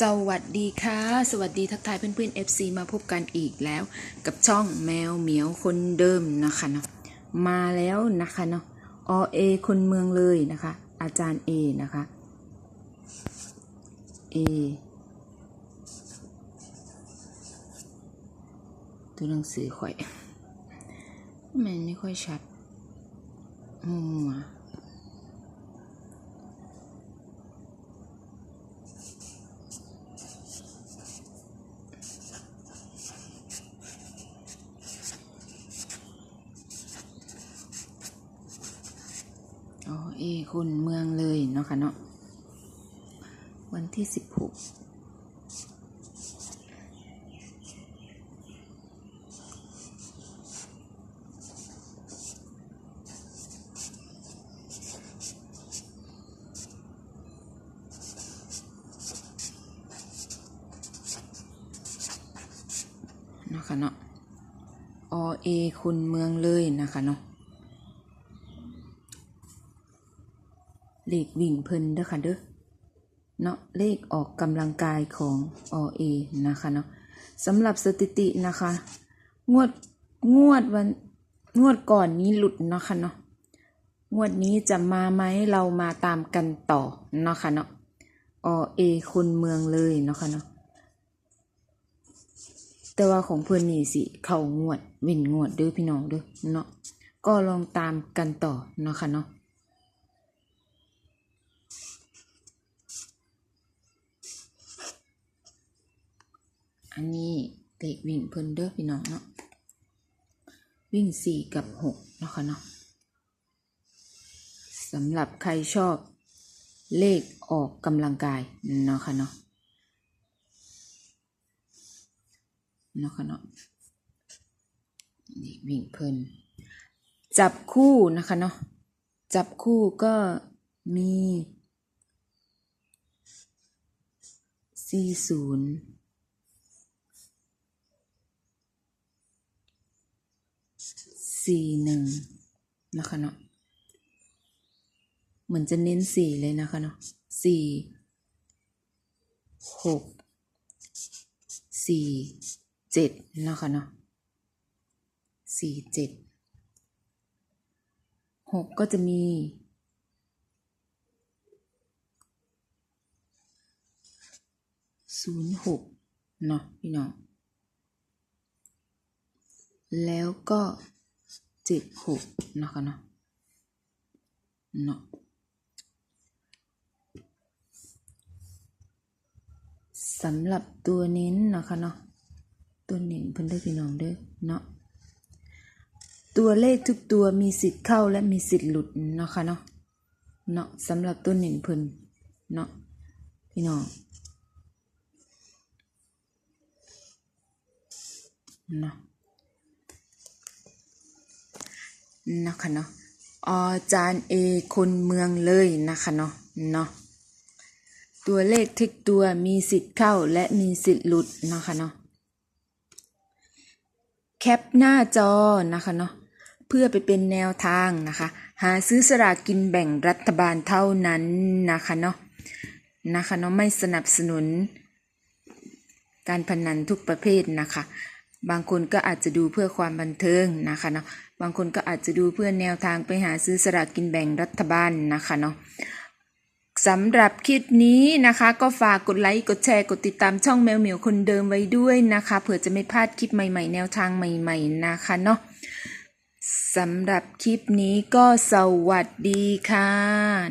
สวัสดีค่ะ สวัสดีทักทายเพื่อนๆ FC มาพบกันอีกแล้ว กับช่องแมวเหมียวคนเดิมนะคะเนาะมาแล้วนะคะเนาะอเอคนเมืองเลยนะคะ อาจารย์เอนะคะเอตัวหนังสือข่อยมันไม่ค่อยชัดมัว อ๋อเอคนเมืองเลยเนาะค่ะเนาะวันที่สิบหกเนาะค่ะเนาะอเอคนเมืองเลยนะคะเนาะ เลขวิ่งเพิ่นเด้อค่ะเด้อเนาะเลขออกกำลังกายของอเอนะคะเนาะสำหรับสถิตินะคะ งวดงวดวันงวดก่อนนี้หลุดเนาะค่ะเนาะงวดนี้จะมาไหมเรามาตามกันต่อเนาะค่ะเนาะอเอคนเมืองเลยเนาะค่ะเนาะแต่ว่าของเพื่อนนี่สิเขางวดเว้นงวดเด้อพี่น้องเด้อเนาะก็ลองตามกันต่อเนาะค่ะเนาะ อันนี้เตะวิ่งเพิ่นเด้อพี่น้องเนาะ วิ่งสี่กับหกนะคะเนาะสำหรับใครชอบเลขออกกำลังกายเนาะคะเนาะเนาะคะเนาะนี่วิ่งเพิ่นจับคู่นะคะเนาะจับคู่ก็มีสี่ศูนย์ สี่หนึ่งนะคะเนาะเหมือนจะเน้นสี่เลยนะคะเนาะสี่หกสี่เจ็ดนะคะเนาะสี่เจ็ดหกก็จะมีศูนย์หกเนาะพี่น้องแล้วก็ เจ็ดหกนะคะเนาะเนาะสำหรับตัวเน้นนะคะเนาะตัวเน้นเพิ่นได้อพี่น้องเด้อเนาะตัวเลขทุกตัวมีสิทธิ์เข้าและมีสิทธิ์หลุดนะคะเนาะเนาะสำหรับตัวเน้นเพิ่นเนาะพี่น้องเนาะ นะคะเนาะอาจารย์เอคนเมืองเลยนะคะเนาะเนาะตัวเลขทุกตัวมีสิทธิ์เข้าและมีสิทธิ์หลุดนะคะเนาะแคปหน้าจอนะคะเนาะเพื่อไปเป็นแนวทางนะคะ หาซื้อสลากกินแบ่งรัฐบาลเท่านั้นนะคะเนาะนะคะเนาะไม่สนับสนุน การพนันทุกประเภทนะคะ บางคนก็อาจจะดูเพื่อความบันเทิงนะคะเนาะบางคนก็อาจจะดูเพื่อแนวทางไปหาซื้อสลากกินแบ่งรัฐบาลนะคะเนาะสำหรับคลิปนี้นะคะก็ฝากกดไลค์กดแชร์กดติดตามช่องแมวเหมียวคนเดิมไว้ด้วยนะคะเผื่อจะไม่พลาดคลิปใหม่ๆ แนวทางใหม่ๆนะคะเนาะสำหรับคลิปนี้ก็สวัสดีค่ะ